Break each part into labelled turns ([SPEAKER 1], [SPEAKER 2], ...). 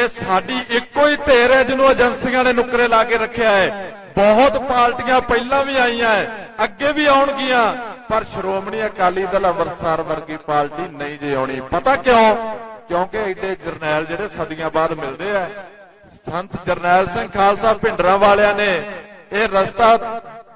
[SPEAKER 1] ਕਿ ਸਾਡੀ ਇੱਕੋ ਹੀ ਧਿਰ ਹੈ ਜਿਹਨੂੰ ਏਜੰਸੀਆਂ ਨੇ ਨੁਕਰੇ ਲਾ ਕੇ ਰੱਖਿਆ ਹੈ। ਬਹੁਤ ਪਾਰਟੀਆਂ ਪਹਿਲਾਂ ਵੀ ਆਈਆਂ ਅੱਗੇ ਵੀ ਆਉਣਗੀਆਂ, ਪਰ ਸ਼੍ਰੋਮਣੀ ਅਕਾਲੀ ਦਲ ਅੰਮ੍ਰਿਤਸਰ ਵਰਗੀ ਪਾਰਟੀ ਨਹੀਂ ਜੇ ਆਉਣੀ। ਪਤਾ ਕਿਉਂ? ਕਿਉਂਕਿ ਐਡੇ ਜਰਨੈਲ ਜਿਹੜੇ ਸਦੀਆਂ ਬਾਅਦ ਮਿਲਦੇ ਆ, ਸੰਤ ਜਰਨੈਲ ਸਿੰਘ ਖਾਲਸਾ ਭਿੰਡਰਾਂ ਵਾਲਿਆਂ ਨੇ ਇਹ ਰਸਤਾ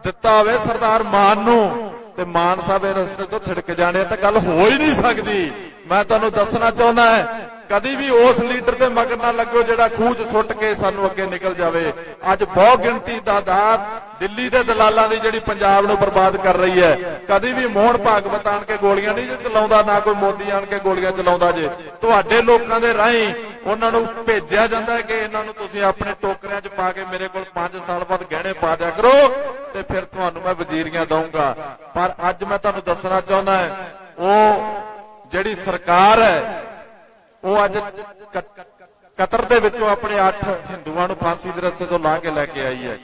[SPEAKER 1] ਦਿੱਤਾ ਹੋਵੇ ਸਰਦਾਰ ਮਾਨ ਨੂੰ, ਤੇ ਮਾਨ ਸਾਹਿਬ ਇਹ ਰਸਤੇ ਤੋਂ ਥਿੜਕ ਜਾਣੇ ਤਾਂ ਗੱਲ ਹੋ ਹੀ ਨਹੀਂ ਸਕਦੀ। ਮੈਂ ਤੁਹਾਨੂੰ ਦੱਸਣਾ ਚਾਹੁੰਦਾ ਹੈ, ਕਦੀ ਵੀ ਉਸ ਲੀਡਰ ਦੇ ਮਗਰ ਨਾ ਲੱਗੋ ਜਿਹੜਾ ਖੂਚ ਸੁੱਟ ਕੇ ਸਾਨੂੰ ਅੱਗੇ ਨਿਕਲ ਜਾਵੇ। ਅੱਜ ਬਹੁ ਗਿਣਤੀ ਦਾਦਾਤ ਦਿੱਲੀ ਦੇ ਦਲਾਲਾਂ ਦੀ ਜਿਹੜੀ ਪੰਜਾਬ ਨੂੰ ਬਰਬਾਦ ਕਰ ਰਹੀ ਹੈ। ਕਦੀ ਵੀ ਮੋਹਨ ਭਾਗਵਤ ਆਣ ਕੇ ਗੋਲੀਆਂ ਨਹੀਂ ਚਲਾਉਂਦਾ, ਨਾ ਕੋਈ ਮੋਦੀ ਆਣ ਕੇ ਗੋਲੀਆਂ ਚਲਾਉਂਦਾ ਜੇ। ਤੁਹਾਡੇ ਲੋਕਾਂ ਦੇ ਰਾਹੀਂ ਉਹਨਾਂ ਨੂੰ ਭੇਜਿਆ ਜਾਂਦਾ ਕਿ ਇਹਨਾਂ ਨੂੰ ਤੁਸੀਂ ਆਪਣੇ ਟੋਕਰਿਆਂ 'ਚ ਪਾ ਕੇ ਮੇਰੇ ਕੋਲ 5 ਸਾਲ ਬਾਅਦ ਗਹਿਣੇ ਪਾ ਦਿਆ ਕਰੋ ਤੇ ਫਿਰ ਤੁਹਾਨੂੰ ਮੈਂ ਵਜ਼ੀਰੀਆਂ ਦਊਂਗਾ। ਪਰ ਅੱਜ ਮੈਂ ਤੁਹਾਨੂੰ ਦੱਸਣਾ ਚਾਹੁੰਦਾ ਹਾਂ, ਉਹ ਜਿਹੜੀ ਸਰਕਾਰ ਹੈ, ਉਹ ਅੱਜ ਕਤਰ ਦੇ ਵਿੱਚੋਂ ਆਪਣੇ 8 ਹਿੰਦੂਆਂ ਨੂੰ ਫਾਂਸੀ ਦੇ ਰਸਤੇ ਤੋਂ ਲਾ ਕੇ ਲੈ ਕੇ ਆਈ ਹੈ।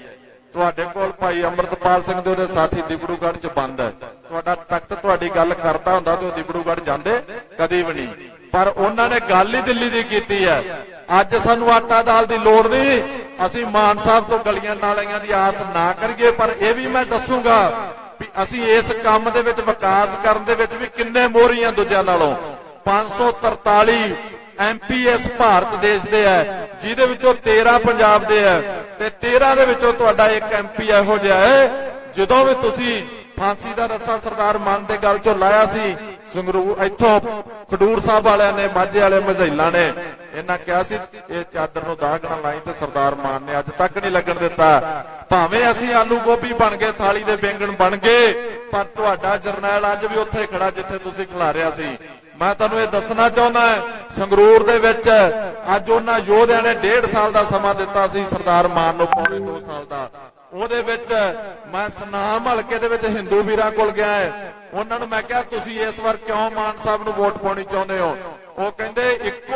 [SPEAKER 1] ਤੁਹਾਡੇ ਕੋਲ ਭਾਈ ਅਮਰਤਪਾਲ ਸਿੰਘ ਦੇ ਉਹਦੇ ਸਾਥੀ ਦਿਬੜੂਗੜ੍ਹ 'ਚ ਬੰਦ ਹੈ। ਤੁਹਾਡਾ ਤਖਤ ਤੁਹਾਡੀ ਗੱਲ ਕਰਦਾ ਹੁੰਦਾ ਤੇ ਉਹ ਦਿਬੜੂਗੜ੍ਹ ਜਾਂਦੇ ਕਦੀ ਵੀ ਨਹੀਂ। ਪਰ ਉਹਨਾਂ ਨੇ ਗੱਲ ਹੀ ਦਿੱਲੀ ਦੀ ਕੀਤੀ ਹੈ। ਅੱਜ ਸਾਨੂੰ ਆਟਾ ਦਾਲ ਦੀ ਲੋੜ ਨਹੀਂ। ਅਸੀਂ ਮਾਨ ਸਾਹਿਬ ਤੋਂ ਗਲੀਆਂ ਨਾਲੀਆਂ ਦੀ ਆਸ ਨਾ ਕਰੀਏ, ਪਰ ਇਹ ਵੀ ਮੈਂ ਦੱਸੂਗਾ ਵੀ ਅਸੀਂ ਇਸ ਕੰਮ ਦੇ ਵਿੱਚ ਵਿਕਾਸ ਕਰਨ ਦੇ ਵਿੱਚ ਵੀ ਕਿੰਨੇ ਮੋਹਰੀਆਂ ਦੂਜਿਆਂ ਨਾਲੋਂ। 543 ਐਮਪੀਐਸ ਭਾਰਤ ਦੇਸ਼ ਦੇ ਹੈ, ਜਿਹਦੇ ਵਿੱਚੋਂ 13 ਪੰਜਾਬ ਦੇ ਹੈ ਤੇ 13 ਦੇ ਵਿੱਚੋਂ ਤੁਹਾਡਾ ਇੱਕ ਐਮਪੀ ਇਹੋ ਜਿਹਾ ਹੈ। ਜਦੋਂ ਵੀ ਤੁਸੀਂ ਫਾਂਸੀ ਦਾ ਰੱਸਾ ਸਰਦਾਰ ਮਾਨ ਦੇ ਗੱਲ ਚੋਂ ਲਾਇਆ ਸੀ, ਸੰਗਰੂਰ, ਇੱਥੋਂ ਖਡੂਰ ਸਾਹਿਬ ਵਾਲਿਆਂ ਨੇ, ਮਾਝੇ ਵਾਲੇ ਮਝੈਲਾਂ ਨੇ ਇਹਨਾਂ ਕਿਹਾ ਸੀ, ਇਹ ਚਾਦਰ ਨੂੰ ਦਾਗ ਨਾ ਲਾਈ ਤੇ ਸਰਦਾਰ ਮਾਨ ਨੇ ਅੱਜ ਤੱਕ ਨਹੀਂ ਲੱਗਣ ਦਿੱਤਾ। ਭਾਵੇਂ ਅਸੀਂ ਆਲੂ ਗੋਭੀ ਬਣ ਗਏ, ਥਾਲੀ ਦੇ ਬੈਂਗਣ ਬਣ ਗਏ, ਪਰ ਤੁਹਾਡਾ ਜਰਨੈਲ ਅੱਜ ਵੀ ਉੱਥੇ ਖੜਾ ਜਿੱਥੇ ਤੁਸੀਂ ਖਿਲਾਰਿਆ ਸੀ। ਮੈਂ ਤੁਹਾਨੂੰ ਇਹ ਦੱਸਣਾ ਚਾਹੁੰਦਾ ਸੰਗਰੂਰ ਦੇ ਵਿੱਚ ਅੱਜ ਉਹਨਾਂ ਯੋਧਿਆਂ ਨੇ 1.5 ਸਾਲ ਦਾ ਸਮਾਂ ਦਿੱਤਾ ਸੀ ਸਰਦਾਰ ਮਾਨ ਨੂੰ, ਪੌਣੇ 2 ਸਾਲ ਦਾ। ਉਹਦੇ ਵਿੱਚ ਮੈਂ ਸਨਾਮ ਹਲਕੇ ਦੇ ਵਿੱਚ ਹਿੰਦੂ ਵੀਰਾਂ ਕੋਲ ਗਿਆ ਉਹਨਾਂ ਨੂੰ ਮੈਂ ਕਿਹਾ, ਤੁਸੀਂ ਇਸ ਵਾਰ ਕਿਉਂ ਮਾਨ ਸਾਹਿਬ ਨੂੰ ਵੋਟ ਪਾਉਣੀ ਚਾਹੁੰਦੇ ਹੋ? ਉਹ ਕਹਿੰਦੇ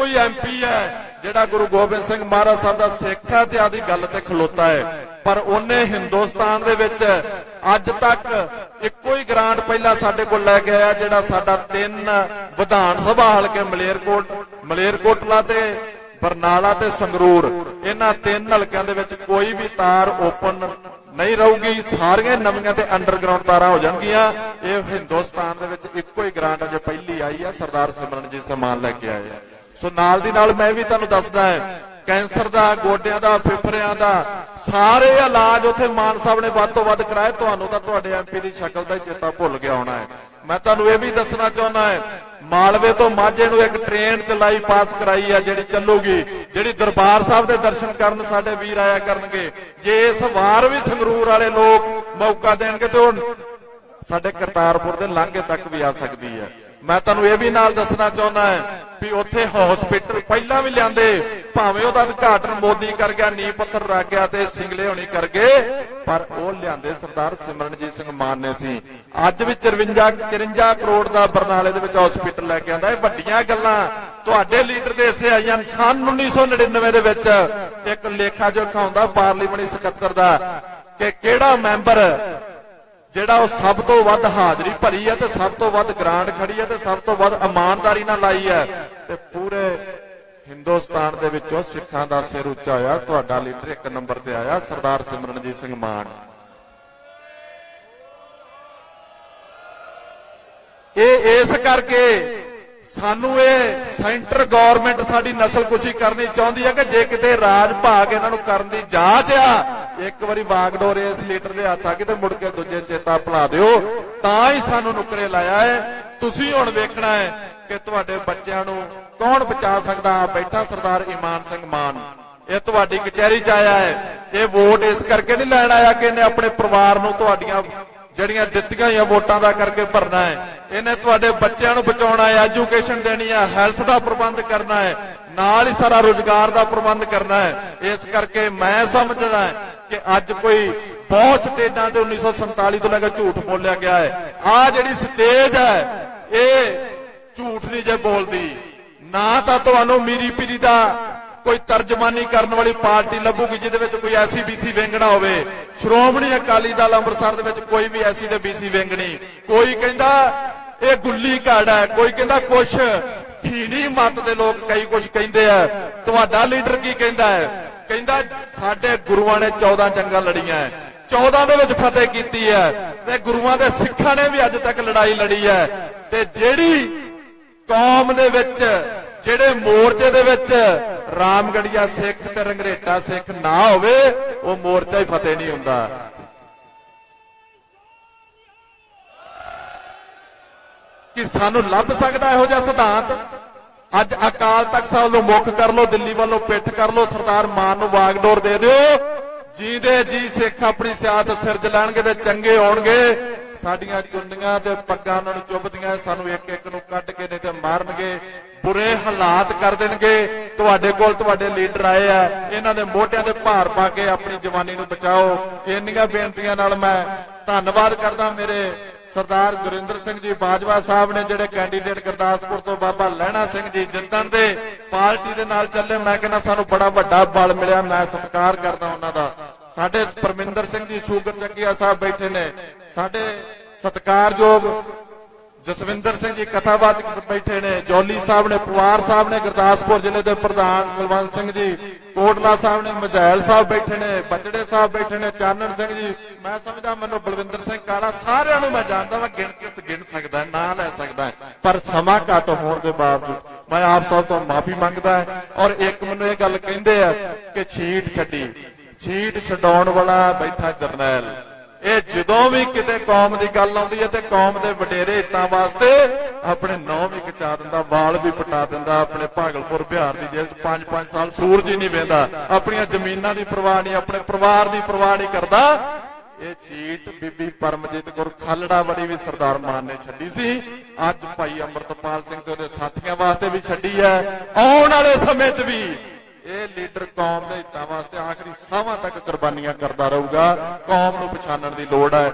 [SPEAKER 1] ਕੋਈ ਹੀ ਐਮਪੀ ਹੈ, ਜਿਹੜਾ ਗੁਰੂ ਗੋਬਿੰਦ ਸਿੰਘ ਮਹਾਰਾਜ ਸਾਹਿਬ ਦਾ ਸਿੱਖ ਹੈ ਤੇ ਆਦੀ ਗੱਲ ਤੇ ਖਲੋਤਾ ਹੈ। ਪਰ ਉਹਨੇ ਹਿੰਦੁਸਤਾਨ ਦੇ ਵਿੱਚ ਅੱਜ ਤੱਕ ਇੱਕੋ ਹੀ ਗ੍ਰਾਂਟ ਪਹਿਲਾਂ ਸਾਡੇ ਕੋਲ ਲੈ ਕੇ ਆਇਆ, ਜਿਹੜਾ ਸਾਡਾ ਤਿੰਨ ਵਿਧਾਨ ਸਭਾ ਹਲਕੇ ਮਲੇਰਕੋਟ, ਮਲੇਰਕੋਟਲਾ ਤੇ ਬਰਨਾਲਾ ਤੇ ਸੰਗਰੂਰ। ਇਹਨਾਂ ਤਿੰਨ ਹਲਕਿਆਂ ਦੇ ਵਿੱਚ ਕੋਈ ਵੀ ਤਾਰ ਓਪਨ ਨਹੀਂ ਰਹੂਗੀ। ਸਾਰੀਆਂ ਨਵੀਆਂ ਤੇ ਅੰਡਰਗਰਾਉਂਡ ਤਾਰਾਂ ਹੋ ਜਾਣਗੀਆਂ। ਇਹ ਹਿੰਦੁਸਤਾਨ ਦੇ ਵਿੱਚ ਇੱਕੋ ਹੀ ਗ੍ਰਾਂਟ ਅਜੇ ਪਹਿਲੀ ਆਈ ਹੈ, ਸਰਦਾਰ ਸਿਮਰਨਜੀਤ ਸਮਾਨ ਲੈ ਕੇ ਆਏ ਆ। ਸੋ ਨਾਲ ਦੀ ਨਾਲ ਮੈਂ ਵੀ ਤੁਹਾਨੂੰ ਦੱਸਦਾ ਹੈ, ਕੈਂਸਰ ਦਾ, ਗੋਡਿਆਂ ਦਾ, ਫੇਫੜਿਆਂ ਦਾ, ਸਾਰੇ ਇਲਾਜ ਉੱਥੇ ਮਾਨ ਸਾਹਿਬ ਨੇ ਵੱਧ ਤੋਂ ਵੱਧ ਕਰਾਏ ਤੁਹਾਨੂੰ ਤਾਂ ਤੁਹਾਡੇ ਐਮਪੀ ਦੀ ਸ਼ਕਲ ਦਾ ਚੇਤਾ ਭੁੱਲ ਗਿਆ ਹੋਣਾ ਹੈ। ਮੈਂ ਤੁਹਾਨੂੰ ਇਹ ਵੀ ਦੱਸਣਾ ਚਾਹੁੰਦਾ ਹਾਂ, ਮਾਲਵੇ ਤੋਂ ਮਾਝੇ ਨੂੰ ਇੱਕ ਟ੍ਰੇਨ ਚਲਾਈ ਪਾਸ ਕਰਾਈ ਆ, ਜਿਹੜੀ ਚੱਲੂਗੀ, ਜਿਹੜੀ ਦਰਬਾਰ ਸਾਹਿਬ ਦੇ ਦਰਸ਼ਨ ਕਰਨ ਸਾਡੇ ਵੀਰ ਆਇਆ ਕਰਨਗੇ। ਜੇ ਇਸ ਵਾਰ ਵੀ ਸੰਗਰੂਰ ਵਾਲੇ ਲੋਕ ਮੌਕਾ ਦੇਣਗੇ ਤੇ ਉਹ ਸਾਡੇ ਕਰਤਾਰਪੁਰ ਦੇ ਲਾਂਘੇ ਤੱਕ ਵੀ ਆ ਸਕਦੀ ਹੈ। ਮੈਂ ਤੁਹਾਨੂੰ ਇਹ ਵੀ ਨਾਲ ਦੱਸਣਾ ਚਾਹੁੰਦਾ ਹਾਂ ਵੀ ਉੱਥੇ ਹਸਪੀਟਲ ਪਹਿਲਾਂ ਵੀ ਲਿਆਂਦੇ, ਭਾਵੇਂ ਉਹਦਾ ਉਦਘਾਟਨ ਮੋਦੀ ਕਰ ਗਿਆ, ਨੀਂਹ ਪੱਥਰ ਰੱਖ ਗਿਆ ਤੇ ਸਿੰਗਲੇ ਹੋਣੀ ਕਰ ਗਏ, ਪਰ ਉਹ ਲਿਆਂਦੇ ਸਰਦਾਰ ਸਿਮਰਨਜੀਤ ਸਿੰਘ ਮਾਨ ਨੇ ਸੀ। ਅੱਜ ਵੀ 54 54 ਕਰੋੜ ਦਾ ਬਰਨਾਲੇ ਦੇ ਵਿੱਚ ਹਸਪੀਟਲ ਲੈ ਕੇ ਆਂਦਾ ਇਹ ਵੱਡੀਆਂ ਗੱਲਾਂ ਤੁਹਾਡੇ ਲੀਡਰ ਦੇ ਇਸੇ ਆਈਆਂ ਸਨ 1999 ਦੇ ਵਿੱਚ। ਇੱਕ ਲੇਖਾ ਜੋਖਾ ਹੁੰਦਾ ਪਾਰਲੀਮੈਂਟਰੀ ਸਕੱਤਰ ਦਾ, ਕਿ ਕਿਹੜਾ ਮੈਂਬਰ ਜਿਹੜਾ ਉਹ ਸਭ ਤੋਂ ਵੱਧ ਹਾਜ਼ਰੀ ਭਰੀ ਹੈ ਤੇ ਸਭ ਤੋਂ ਵੱਧ ਗ੍ਰਾਂਟ ਖੜੀ ਹੈ ਤੇ ਸਭ ਤੋਂ ਵੱਧ ਇਮਾਨਦਾਰੀ ਨਾਲ ਲਾਈ ਹੈ ਤੇ ਪੂਰੇ ਹਿੰਦੁਸਤਾਨ ਦੇ ਵਿੱਚੋਂ ਸਿੱਖਾਂ ਦਾ ਸਿਰ ਉੱਚਾ ਹੋਇਆ। ਤੁਹਾਡਾ ਲੀਡਰ ਇੱਕ ਨੰਬਰ ਤੇ ਆਇਆ, ਸਰਦਾਰ ਸਿਮਰਨਜੀਤ ਸਿੰਘ ਮਾਨ। ਇਹ ਇਸ ਕਰਕੇ ਸਾਨੂੰ ਇਹ ਸੈਂਟਰ ਗਵਰਨਮੈਂਟ ਸਾਡੀ ਨਸਲਕੁਸ਼ੀ ਕਰਨੀ ਚਾਹੁੰਦੀ ਹੈ ਕਿ ਜੇ ਕਿਤੇ ਰਾਜ ਭਾਗ ਇਹਨਾਂ ਨੂੰ ਕਰਨ ਦੀ ਜਾਂਚ ਆ ਇੱਕ ਵਾਰੀ ਵਾਗਡੋਰੇ ਇਸ ਲੀਡਰ ਦੇ ਹੱਥ ਆ ਕੇ ਤੇ ਮੁੜ ਕੇ ਦੂਜੇ ਚੇਤਾ ਭੁਲਾ ਦਿਓ। ਤਾਂ ਹੀ ਸਾਨੂੰ ਨੁਕਰੇ ਲਾਇਆ ਹੈ। ਤੁਸੀਂ ਹੁਣ ਵੇਖਣਾ ਹੈ ਕਿ ਤੁਹਾਡੇ ਬੱਚਿਆਂ ਨੂੰ ਕੌਣ ਬਚਾ ਸਕਦਾ? ਬੈਠਾ ਸਰਦਾਰ ਇਮਾਨ ਸਿੰਘ ਮਾਨ। ਇਹ ਤੁਹਾਡੀ ਕਚਹਿਰੀ 'ਚ ਆਇਆ ਹੈ। ਇਹ ਵੋਟ ਇਸ ਕਰਕੇ ਨਹੀਂ ਲੈਣ ਆਇਆ ਕਿ ਇਹਨੇ ਆਪਣੇ ਪਰਿਵਾਰ ਨੂੰ ਤੁਹਾਡੀਆਂ ਜਿਹੜੀਆਂ ਦਿੱਤੀਆਂ ਹੋਈਆਂ ਵੋਟਾਂ ਦਾ ਕਰਕੇ ਭਰਨਾ ਹੈ। ਇਹਨੇ ਤੁਹਾਡੇ ਬੱਚਿਆਂ ਨੂੰ ਬਚਾਉਣਾ ਹੈ, ਐਜੂਕੇਸ਼ਨ ਦੇਣੀ ਹੈ, ਹੈਲਥ ਦਾ ਪ੍ਰਬੰਧ ਕਰਨਾ ਹੈ, ਨਾਲ ਹੀ ਸਾਰਾ ਰੋਜ਼ਗਾਰ ਦਾ ਪ੍ਰਬੰਧ ਕਰਨਾ ਹੈ। ਇਸ ਕਰਕੇ ਮੈਂ ਸਮਝਦਾ ਕਿ ਅੱਜ ਕੋਈ ਬਹੁਤ ਸਟੇਜਾਂ ਤੇ 1947 ਤੋਂ ਲੈ ਕੇ ਝੂਠ ਬੋਲਿਆ ਗਿਆ ਹੈ। ਆ ਜਿਹੜੀ ਸਟੇਜ ਹੈ, ਇਹ ਝੂਠ ਨਹੀਂ ਜੇ ਬੋਲਦੀ। ਨਾ ਤਾਂ ਤੁਹਾਨੂੰ ਮੀਰੀ ਪੀਰੀ ਦਾ ਕੋਈ ਤਰਜਮਾਨੀ ਕਰਨ ਵਾਲੀ ਪਾਰਟੀ ਲੱਭੂਗੀ ਜਿਹਦੇ ਵਿੱਚ ਕੋਈ ਐਸੀ ਬੀਸੀ ਵਿੰਗਣਾ ਹੋਵੇ। ਸ਼੍ਰੋਮਣੀ ਅਕਾਲੀ ਦਲ ਅੰਮ੍ਰਿਤਸਰ ਦੇ ਵਿੱਚ ਕੋਈ ਵੀ ਐਸੀ ਤੇ ਬੀਸੀ ਵਿੰਗਣੀ ਕੋਈ ਕਹਿੰਦਾ ਇਹ ਗੁੱਲੀ ਘੜ ਹੈ, ਕੋਈ ਕਹਿੰਦਾ ਕੁਛ ਹੀਣੀ ਮਤ ਦੇ ਲੋਕ ਕਈ ਕੁਛ ਕਹਿੰਦੇ ਆ। ਤੁਹਾਡਾ ਲੀਡਰ ਕੀ ਕਹਿੰਦਾ ਹੈ? ਕਹਿੰਦਾ ਸਾਡੇ ਗੁਰੂਆਂ ਨੇ 14 ਜੰਗਾਂ ਲੜੀਆਂ 14 ਦੇ ਵਿੱਚ ਫਤਿਹ ਕੀਤੀ ਹੈ ਤੇ ਗੁਰੂਆਂ ਦੇ ਸਿੱਖਾਂ ਨੇ ਵੀ ਅੱਜ ਤੱਕ ਲੜਾਈ ਲੜੀ ਹੈ ਤੇ ਜਿਹੜੀ ਕੌਮ ਦੇ ਵਿੱਚ, ਜਿਹੜੇ ਮੋਰਚੇ ਦੇ ਵਿੱਚ ਰਾਮਗੜੀਆ ਸਿੱਖ ਤੇ ਰੰਗਰੇਟਾ ਸਿੱਖ ਨਾ ਹੋਵੇ, ਉਹ ਮੋਰਚਾ ਹੀ ਫਤਿਹ ਨਹੀਂ ਹੁੰਦਾ। ਕਿ ਸਾਨੂੰ ਲੱਭ ਸਕਦਾ ਇਹੋ ਜਿਹਾ ਸਿਧਾਂਤ? ਅੱਜ ਅਕਾਲ ਤਖਤ ਸਾਹਿਬ ਨੂੰ ਮੁੱਖ ਕਰ ਲਓ, ਦਿੱਲੀ ਵੱਲੋਂ ਪਿੱਠ ਕਰ ਲਓ, ਸਰਦਾਰ ਮਾਨ ਨੂੰ ਵਾਗਡੋਰ ਦੇ ਦਿਓ। ਜੀਂਦੇ ਜੀ ਸਿੱਖ ਆਪਣੀ ਸਿਆਸਤ ਸਿਰਜ ਲੈਣਗੇ ਤੇ ਚੰਗੇ ਹੋਣਗੇ। ਸਾਡੀਆਂ ਚੁੰਨੀਆਂ ਤੇ ਪੱਗਾਂ ਨਾਲ ਚੁੱਭਦੀਆਂ, ਸਾਨੂੰ ਇੱਕ ਇੱਕ ਨੂੰ ਕੱਢ ਕੇ ਨਹੀਂ ਤੇ ਮਾਰਨਗੇ। ਬੁਰੇ ਹਾਲਾਤ ਕਰ ਦੇਣਗੇ। ਤੁਹਾਡੇ ਕੋਲ ਤੁਹਾਡੇ ਲੀਡਰ ਆਏ ਆ, ਇਹਨਾਂ ਦੇ ਮੋਢਿਆਂ ਤੇ ਭਾਰ ਪਾ ਕੇ ਆਪਣੀ ਜਵਾਨੀ ਨੂੰ ਬਚਾਓ। ਇੰਨੀਆਂ ਬੇਨਤੀਆਂ ਨਾਲ ਮੈਂ ਧੰਨਵਾਦ ਕਰਦਾ ਮੇਰੇ ਸਰਦਾਰ ਗੁਰਿੰਦਰ ਸਿੰਘ ਜੀ ਬਾਜਵਾ ਸਾਹਿਬ ਨੇ ਜਿਹੜੇ ਕੈਂਡੀਡੇਟ ਗੁਰਦਾਸਪੁਰ ਤੋਂ ਬਾਬਾ ਲਹਿਣਾ ਸਿੰਘ ਜੀ ਜਿੱਤਣ ਦੇ ਪਾਰਟੀ ਦੇ ਨਾਲ ਚੱਲੇ, ਮੈਂ ਕਹਿੰਦਾ ਸਾਨੂੰ ਬੜਾ ਵੱਡਾ ਬਲ ਮਿਲਿਆ, ਮੈਂ ਸਤਿਕਾਰ ਕਰਦਾ ਉਹਨਾਂ ਦਾ। ਸਾਡੇ ਪਰਮਿੰਦਰ ਸਿੰਘ ਜੀ ਸ਼ੂਗਰ ਚੱਕੀਆ ਸਾਹਿਬ ਬੈਠੇ ਨੇ। ਸਾਡੇ ਸਤਿਕਾਰਯੋਗ ਜਸਵਿੰਦਰ ਸਿੰਘ ਜੀ ਕਥਾਵਾਚਕ ਬੈਠੇ ਨੇ, ਜੌਲੀ ਸਾਹਿਬ ਨੇ ਪਵਾਰ ਸਾਹਿਬ ਨੇ, ਗੁਰਦਾਸਪੁਰ ਜ਼ਿਲ੍ਹੇ ਦੇ ਪ੍ਰਧਾਨ ਕੁਲਵੰਤ ਸਿੰਘ ਜੀ, ਕੋਟਲਾ ਸਾਹਿਬ ਨੇ, ਮਜੈਲ ਸਾਹਿਬ ਬੈਠੇ ਨੇ, ਬਚੜੇ ਸਾਹਿਬ ਬੈਠੇ ਨੇ, ਚਾਨਣ ਸਿੰਘ ਜੀ। ਮੈਂ ਸਮਝਦਾ ਮੈਨੂੰ ਬਲਵਿੰਦਰ ਸਿੰਘ ਕਾਲਾ ਸਾਰਿਆਂ ਨੂੰ ਮੈਂ ਜਾਣਦਾ ਮੈਂ ਗਿਣ ਕੇ ਗਿਣ ਸਕਦਾ ਨਾਂ ਲੈ ਸਕਦਾ ਪਰ ਸਮਾਂ ਘੱਟ ਹੋਣ ਦੇ ਬਾਵਜੂਦ ਮੈਂ ਆਪ ਸਭ ਤੋਂ ਮਾਫੀ ਮੰਗਦਾ ਔਰ ਇੱਕ ਮੈਨੂੰ ਇਹ ਗੱਲ ਕਹਿੰਦੇ ਆ ਕਿ ਛੀਟ ਛੱਡੀ, ਛੀਟ ਛਡਾਉਣ ਵਾਲਾ ਬੈਠਾ ਜਰਨੈਲ। ਇਹ ਜਦੋਂ ਵੀ ਕਿਤੇ ਕੌਮ ਦੀ ਗੱਲ ਆਉਂਦੀ ਹੈ ਤੇ ਕੌਮ ਦੇ ਵਡੇਰੇ ਹਿੱਤਾਂ ਵਾਸਤੇ ਆਪਣੇ ਨੌ ਵੀ ਕਚਾ ਦਿੰਦਾ, ਵਾਲ ਵੀ ਪਟਾ ਦਿੰਦਾ, ਆਪਣੇ ਭਾਗਲਪੁਰ ਬਿਹਾਰ ਦੀ ਜੇਲ੍ਹ 'ਚ 5-5 ਸਾਲ ਸੂਰਜ ਹੀ ਨਹੀਂ ਵੇਂਦਾ, ਆਪਣੀਆਂ ਜ਼ਮੀਨਾਂ ਦੀ ਪਰਵਾਹ ਨਹੀਂ, ਆਪਣੇ ਪਰਿਵਾਰ ਦੀ ਪਰਵਾਹ ਨਹੀਂ ਕਰਦਾ। ਇਹ ਚੀਟ ਬੀਬੀ ਪਰਮਜੀਤ ਕੌਰ ਖਾਲੜਾ ਬੜੀ ਵੀ ਸਰਦਾਰ ਮਾਨ ਨੇ ਛੱਡੀ ਸੀ। ਅੱਜ ਭਾਈ ਅਮਰਤਪਾਲ ਸਿੰਘ ਤੇ ਉਹਦੇ ਸਾਥੀਆਂ ਵਾਸਤੇ ਵੀ ਛੱਡੀ ਹੈ। ਆਉਣ ਵਾਲੇ ਸਮੇਂ 'ਚ ਵੀ ਇਹ ਲੀਡਰ ਕੌਮ ਦੇ ਹਿੱਤਾਂ ਵਾਸਤੇ ਆਖਰੀ ਸਾਹਾਂ ਤੱਕ ਕੁਰਬਾਨੀਆਂ ਕਰਦਾ ਰਹੂਗਾ। ਕੌਮ ਨੂੰ ਪਛਾਣਨ ਦੀ ਲੋੜ ਹੈ।